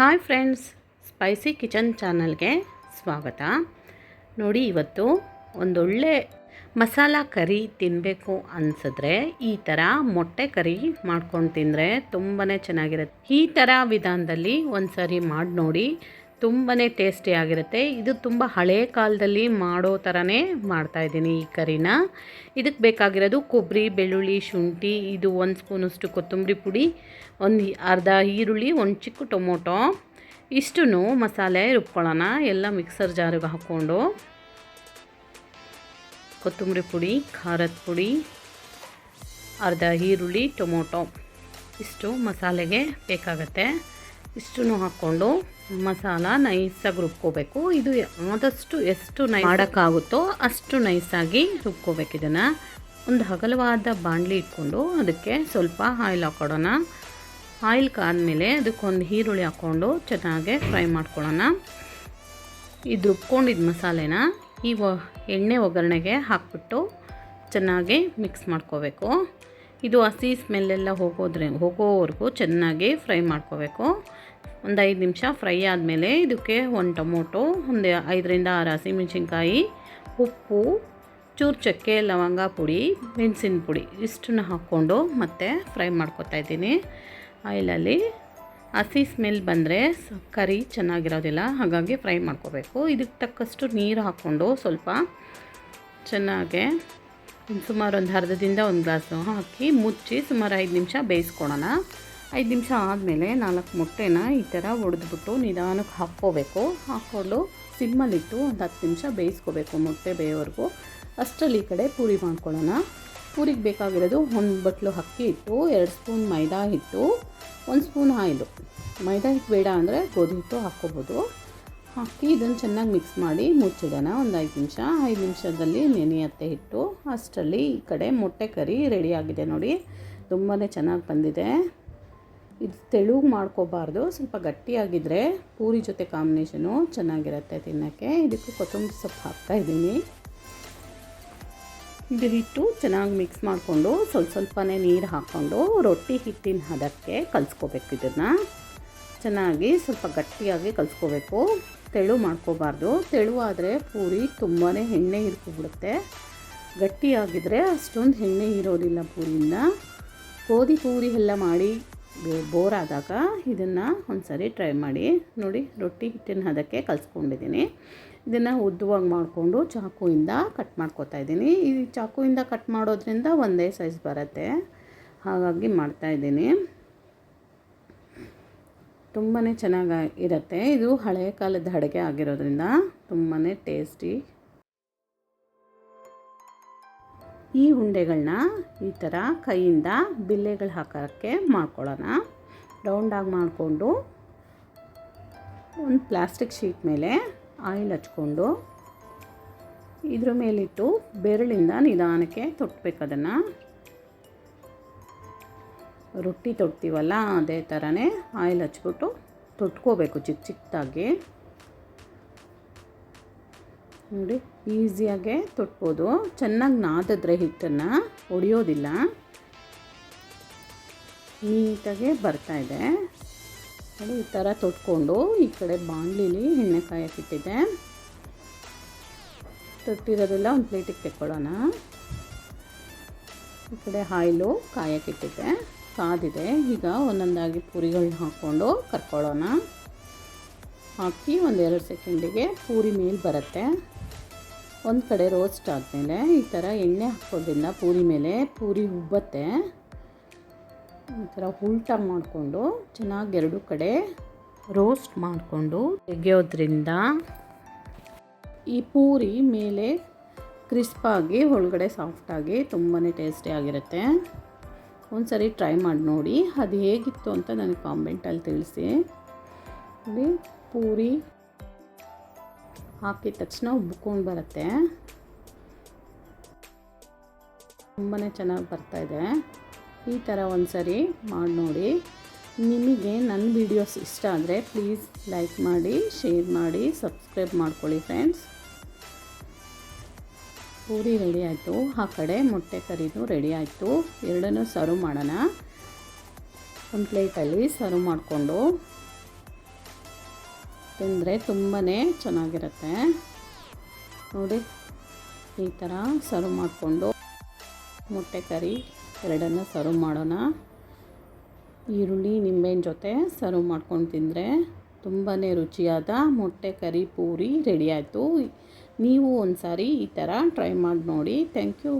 Hi friends, spicy kitchen ಚಾನಲ್ಗೆ ಸ್ವಾಗತ. ನೋಡಿ, ಇವತ್ತು ಒಂದೊಳ್ಳೆ ಮಸಾಲ ಕರಿ ತಿನ್ನಬೇಕು ಅನಿಸಿದ್ರೆ ಈ ಥರ ಮೊಟ್ಟೆ ಕರಿ ಮಾಡ್ಕೊಂಡು ತಿಂದರೆ ತುಂಬಾ ಚೆನ್ನಾಗಿರುತ್ತೆ. ಈ ಥರ ವಿಧಾನದಲ್ಲಿ ಒಂದು ಸರಿ ಮಾಡಿ ನೋಡಿ ತುಂಬಾ ಟೇಸ್ಟಿಯಾಗಿರುತ್ತೆ ಇದು ತುಂಬ ಹಳೆ ಕಾಲದಲ್ಲಿ ಮಾಡೋ ಥರನೇ ಮಾಡ್ತಾಯಿದ್ದೀನಿ ಈ ಕರಿನ. ಇದಕ್ಕೆ ಬೇಕಾಗಿರೋದು ಕೊಬ್ಬರಿ ಬೆಳ್ಳುಳ್ಳಿ, ಶುಂಠಿ, ಇದು ಒಂದು ಸ್ಪೂನಷ್ಟು ಕೊತ್ತಂಬರಿ ಪುಡಿ, ಒಂದು ಅರ್ಧ ಈರುಳ್ಳಿ, ಒಂದು ಚಿಕ್ಕ ಟೊಮೊಟೊ ಇಷ್ಟು ಮಸಾಲೆ ರುಬ್ಕೊಳ್ಳೋಣ. ಎಲ್ಲ ಮಿಕ್ಸರ್ ಜಾರಿಗೆ ಹಾಕ್ಕೊಂಡು ಕೊತ್ತಂಬರಿ ಪುಡಿ, ಖಾರದ ಪುಡಿ, ಅರ್ಧ ಈರುಳ್ಳಿ, ಟೊಮೊಟೊ, ಇಷ್ಟು ಮಸಾಲೆಗೆ ಬೇಕಾಗತ್ತೆ. ಇಷ್ಟನ್ನು ಹಾಕ್ಕೊಂಡು ಮಸಾಲ ನೈಸಾಗಿ ರುಬ್ಕೋಬೇಕು. ಇದು ಆದಷ್ಟು ಎಷ್ಟು ನೈ ಮಾಡೋಕ್ಕಾಗುತ್ತೋ ಅಷ್ಟು ನೈಸಾಗಿ ರುಬ್ಕೋಬೇಕು ಇದನ್ನು. ಒಂದು ಹಗಲವಾದ ಬಾಣಲಿ ಇಟ್ಕೊಂಡು ಅದಕ್ಕೆ ಸ್ವಲ್ಪ ಆಯಿಲ್ ಹಾಕ್ಕೊಡೋಣ ಆಯಿಲ್ ಕಾದ್ಮೇಲೆ ಅದಕ್ಕೊಂದು ಈರುಳ್ಳಿ ಹಾಕ್ಕೊಂಡು ಚೆನ್ನಾಗೆ ಫ್ರೈ ಮಾಡ್ಕೊಳ್ಳೋಣ. ಇದು ರುಬ್ಕೊಂಡಿದ್ದ ಮಸಾಲೆನ ಈ ಎಣ್ಣೆ ಒಗ್ಗರಣೆಗೆ ಹಾಕ್ಬಿಟ್ಟು ಚೆನ್ನಾಗಿ ಮಿಕ್ಸ್ ಮಾಡ್ಕೋಬೇಕು. ಇದು ಹಸಿ ಸ್ಮೆಲ್ಲೆಲ್ಲ ಹೋಗೋದ್ರೆ, ಹೋಗೋವರೆಗೂ ಚೆನ್ನಾಗಿ ಫ್ರೈ ಮಾಡ್ಕೋಬೇಕು. ಒಂದು ಐದು ನಿಮಿಷ ಫ್ರೈ ಆದಮೇಲೆ ಇದಕ್ಕೆ ಒಂದು ಟೊಮೊಟೊ, ಒಂದು ಐದರಿಂದ ಆರು ಹಸಿಮೆಣ್ಸಿನ್ಕಾಯಿ, ಉಪ್ಪು ಚೂರು ಚಕ್ಕೆ ಲವಂಗ ಪುಡಿ, ಮೆಣಸಿನ ಪುಡಿ ಇಷ್ಟನ್ನ ಹಾಕ್ಕೊಂಡು ಮತ್ತೆ ಫ್ರೈ ಮಾಡ್ಕೊತಾ ಇದ್ದೀನಿ. ಆಯಿಲಲ್ಲಿ ಹಸಿ ಸ್ಮೆಲ್ ಬಂದರೆ ಕರಿ ಚೆನ್ನಾಗಿರೋದಿಲ್ಲ, ಹಾಗಾಗಿ ಫ್ರೈ ಮಾಡ್ಕೋಬೇಕು. ಇದಕ್ಕೆ ತಕ್ಕಷ್ಟು ನೀರು ಹಾಕ್ಕೊಂಡು ಸ್ವಲ್ಪ ಚೆನ್ನಾಗೆ ಸುಮಾರು ಒಂದು ಅರ್ಧದಿಂದ ಒಂದು ಗ್ಲಾಸು ಹಾಕಿ ಮುಚ್ಚಿ ಸುಮಾರು ಐದು ನಿಮಿಷ ಬೇಯಿಸ್ಕೊಳೋಣ. ಐದು ನಿಮಿಷ ಆದಮೇಲೆ ನಾಲ್ಕು ಮೊಟ್ಟೆನ ಈ ಥರ ಒಡೆದ್ಬಿಟ್ಟು ನಿಧಾನಕ್ಕೆ ಹಾಕ್ಕೋಬೇಕು. ಹಾಕ್ಕೊಂಡು ಸಿಮ್ಮಲ್ಲಿಟ್ಟು ಒಂದು ಹತ್ತು ನಿಮಿಷ ಬೇಯಿಸ್ಕೋಬೇಕು ಮೊಟ್ಟೆ ಬೇಯೋವರೆಗೂ. ಅಷ್ಟರಲ್ಲಿ ಈ ಕಡೆ ಪೂರಿ ಮಾಡ್ಕೊಳ್ಳೋಣ. ಪೂರಿಗೆ ಬೇಕಾಗಿರೋದು ಒಂದು ಬಟ್ಲು ಅಕ್ಕಿ ಹಿಟ್ಟು, ಎರಡು ಸ್ಪೂನ್ ಮೈದಾ ಹಿಟ್ಟು, ಒಂದು ಸ್ಪೂನ್ ಆಯಿಲು. ಮೈದಾ ಹಿಟ್ಟು ಬೇಡ ಅಂದರೆ ಗೋಧಿ ಹಿಟ್ಟು ಹಾಕ್ಕೋಬೋದು. ಹಾಕಿ ಇದನ್ನು ಚೆನ್ನಾಗಿ ಮಿಕ್ಸ್ ಮಾಡಿ ಮುಚ್ಚಿಡೋಣ ಒಂದು ಐದು ನಿಮಿಷ. ಐದು ನಿಮಿಷದಲ್ಲಿ ನೆನೆಯತ್ತೆ ಹಿಟ್ಟು. ಅಷ್ಟರಲ್ಲಿ ಈ ಕಡೆ ಮೊಟ್ಟೆ ಕರಿ ರೆಡಿಯಾಗಿದೆ ನೋಡಿ. ತುಂಬಾ ಚೆನ್ನಾಗಿ ಬಂದಿದೆ. ಇದು ತೆಳುಗೆ ಮಾಡ್ಕೋಬಾರ್ದು. ಸ್ವಲ್ಪ ಗಟ್ಟಿಯಾಗಿದ್ದರೆ ಪೂರಿ ಜೊತೆ ಕಾಂಬಿನೇಷನು ಚೆನ್ನಾಗಿರುತ್ತೆ ತಿನ್ನೋಕ್ಕೆ. ಇದಕ್ಕೆ ಕೊತ್ತಂಬರಿ ಸೊಪ್ಪು ಹಾಕ್ತಾಯಿದ್ದೀನಿ ಇದು ಹಿಟ್ಟು ಚೆನ್ನಾಗಿ ಮಿಕ್ಸ್ ಮಾಡಿಕೊಂಡು ಸ್ವಲ್ಪ ಸ್ವಲ್ಪನೇ ನೀರು ಹಾಕ್ಕೊಂಡು ರೊಟ್ಟಿ ಹಿಟ್ಟಿನ ಹದಕ್ಕೆ ಕಲಿಸ್ಕೋಬೇಕು ಇದನ್ನು. ಚೆನ್ನಾಗಿ ಸ್ವಲ್ಪ ಗಟ್ಟಿಯಾಗಿ ಕಲಿಸ್ಕೋಬೇಕು. ತೆಳು ಮಾಡ್ಕೋಬಾರ್ದು. ತೆಳುವಾದರೆ ಪೂರಿ ತುಂಬಾ ಎಣ್ಣೆ ಹಿಡ್ಕೊಬಿಡುತ್ತೆ. ಗಟ್ಟಿಯಾಗಿದ್ದರೆ ಅಷ್ಟೊಂದು ಎಣ್ಣೆ ಇರೋದಿಲ್ಲ ಪೂರಿಯಿಂದ ಗೋಧಿ ಪೂರಿ ಎಲ್ಲ ಮಾಡಿ ಬೋರ್ ಆದಾಗ ಇದನ್ನು ಒಂದು ಸರಿ ಟ್ರೈ ಮಾಡಿ. ನೋಡಿ, ರೊಟ್ಟಿ ಹಿಟ್ಟಿನ ಹದಕ್ಕೆ ಕಲಿಸ್ಕೊಂಡಿದ್ದೀನಿ. ಇದನ್ನು ಉದ್ದವಾಗಿ ಮಾಡಿಕೊಂಡು ಚಾಕುವಿಂದ ಕಟ್ ಮಾಡ್ಕೊತಾ ಇದ್ದೀನಿ. ಈ ಚಾಕುವಿಂದ ಕಟ್ ಮಾಡೋದ್ರಿಂದ ಒಂದೇ ಸೈಜ್ ಬರುತ್ತೆ. ಹಾಗಾಗಿ ಮಾಡ್ತಾಯಿದ್ದೀನಿ ತುಂಬಾ ಚೆನ್ನಾಗಿ ಇರುತ್ತೆ. ಇದು ಹಳೆಯ ಕಾಲದ ಅಡುಗೆ ಆಗಿರೋದ್ರಿಂದ ತುಂಬಾ ಟೇಸ್ಟಿ. ಈ ಉಂಡೆಗಳನ್ನ ಈ ಥರ ಕೈಯಿಂದ ಬಿಲ್ಲೆಗಳು ಹಾಕೋಕ್ಕೆ ಮಾಡ್ಕೊಳ್ಳೋಣ. ರೌಂಡಾಗಿ ಮಾಡಿಕೊಂಡು ಒಂದು ಪ್ಲಾಸ್ಟಿಕ್ ಶೀಟ್ ಮೇಲೆ ಆಯಿಲ್ ಹಚ್ಕೊಂಡು ಇದ್ರ ಮೇಲಿಟ್ಟು ಬೆರಳಿಂದ ನಿಧಾನಕ್ಕೆ ತೊಟ್ಟಬೇಕು ಅದನ್ನು. ರೊಟ್ಟಿ ತೊಟ್ತೀವಲ್ಲ ಅದೇ ಥರನೇ ಆಯಿಲ್ ಹಚ್ಬಿಟ್ಟು ತೊಟ್ಕೋಬೇಕು ಚಿಕ್ಕ ಚಿಕ್ಕದಾಗಿ ನೋಡಿ, ಈಸಿಯಾಗೆ ತೊಟ್ಬೋದು. ಚೆನ್ನಾಗಿ ನಾದಿದ್ರೆ ಹಿಟ್ಟನ್ನು ಒಡೆಯೋದಿಲ್ಲ. ನೀಟಾಗೆ ಬರ್ತಾಯಿದೆ ನೋಡಿ, ಈ ಥರ ತೊಟ್ಕೊಂಡು ಈ ಕಡೆ ಬಾಣಲಿಲಿ ಎಣ್ಣೆ ಕಾಯಕ್ಕಿಟ್ಟಿದ್ದೆ ತೊಟ್ಟಿರೋದೆಲ್ಲ ಒಂದು ಪ್ಲೇಟಿಗೆ ತೆಕ್ಕೊಳ್ಳೋಣ. ಈ ಕಡೆ ಆಯಿಲು ಕಾಯಕ್ಕಿಟ್ಟಿದೆ ಕಾದಿದೆ. ಈಗ ಒಂದೊಂದಾಗಿ ಪೂರಿಗಳನ್ನ ಹಾಕ್ಕೊಂಡು ಕರ್ಕೊಳ್ಳೋಣ. ಹಾಕಿ ಒಂದೆರಡು ಸೆಕೆಂಡಿಗೆ ಪೂರಿ ಮೇಲೆ ಬರುತ್ತೆ. ಒಂದು ಕಡೆ ರೋಸ್ಟ್ ಆದಮೇಲೆ ಈ ಥರ ಎಣ್ಣೆ ಹಾಕೋದ್ರಿಂದ ಪೂರಿ ಮೇಲೆ. ಪೂರಿ ಉಬ್ಬತ್ತೆ. ಈ ಥರ ಉಲ್ಟ ಮಾಡಿಕೊಂಡು ಚೆನ್ನಾಗಿ ಎರಡು ಕಡೆ ರೋಸ್ಟ್ ಮಾಡಿಕೊಂಡು ತೆಗೆಯೋದ್ರಿಂದ ಈ ಪೂರಿ ಮೇಲೆ ಕ್ರಿಸ್ಪಾಗಿ ಒಳಗಡೆ ಸಾಫ್ಟಾಗಿ ತುಂಬಾ ಟೇಸ್ಟಿಯಾಗಿರುತ್ತೆ ಒಂದು ಸರಿ ಟ್ರೈ ಮಾಡಿ ನೋಡಿ. ಅದು ಹೇಗಿತ್ತು ಅಂತ ನನಗೆ ಕಾಮೆಂಟಲ್ಲಿ ತಿಳಿಸಿ. ಪೂರಿ ಹಾಕಿದ ತಕ್ಷಣ ಉಬ್ಕೊಂಡು ಬರುತ್ತೆ. ತುಂಬಾ ಚೆನ್ನಾಗಿ ಬರ್ತಾಯಿದೆ ಈ ಥರ ಒಂದು ಸರಿ ಮಾಡಿ ನೋಡಿ. ನಿಮಗೆ ನನ್ನ ವೀಡಿಯೋಸ್ ಇಷ್ಟ ಆದರೆ ಪ್ಲೀಸ್ ಲೈಕ್ ಮಾಡಿ ಶೇರ್ ಮಾಡಿ ಸಬ್ಸ್ಕ್ರೈಬ್ ಮಾಡ್ಕೊಳ್ಳಿ ಫ್ರೆಂಡ್ಸ್ ಪೂರಿ ರೆಡಿ ಆಯಿತು. ಆ ಕಡೆ ಮೊಟ್ಟೆ ಕರಿದು ರೆಡಿ ಆಯಿತು. ಎರಡನ್ನೂ ಸರ್ವ್ ಮಾಡೋಣ. ಒಂದು ಪ್ಲೇಟಲ್ಲಿ ಸರ್ವ್ ಮಾಡಿಕೊಂಡು. ತಿಂದರೆ ತುಂಬಾ ಚೆನ್ನಾಗಿರುತ್ತೆ. ನೋಡಿ, ಈ ಥರ ಸರ್ವ್ ಮಾಡಿಕೊಂಡು ಮೊಟ್ಟೆ ಕರಿ ಎರಡನ್ನು ಸರ್ವ್ ಮಾಡೋಣ. ಈರುಳ್ಳಿ ನಿಂಬೆನ ಜೊತೆ ಸರ್ವ್ ಮಾಡ್ಕೊಂಡು ತಿಂದರೆ ತುಂಬಾ ರುಚಿಯಾದ ಮೊಟ್ಟೆ ಕರಿ ಪೂರಿ ರೆಡಿ ಆಯಿತು. ನೀವು ಒಂದು ಸಾರಿ ಈ ಥರ ಟ್ರೈ ಮಾಡಿ ನೋಡಿ. Thank you.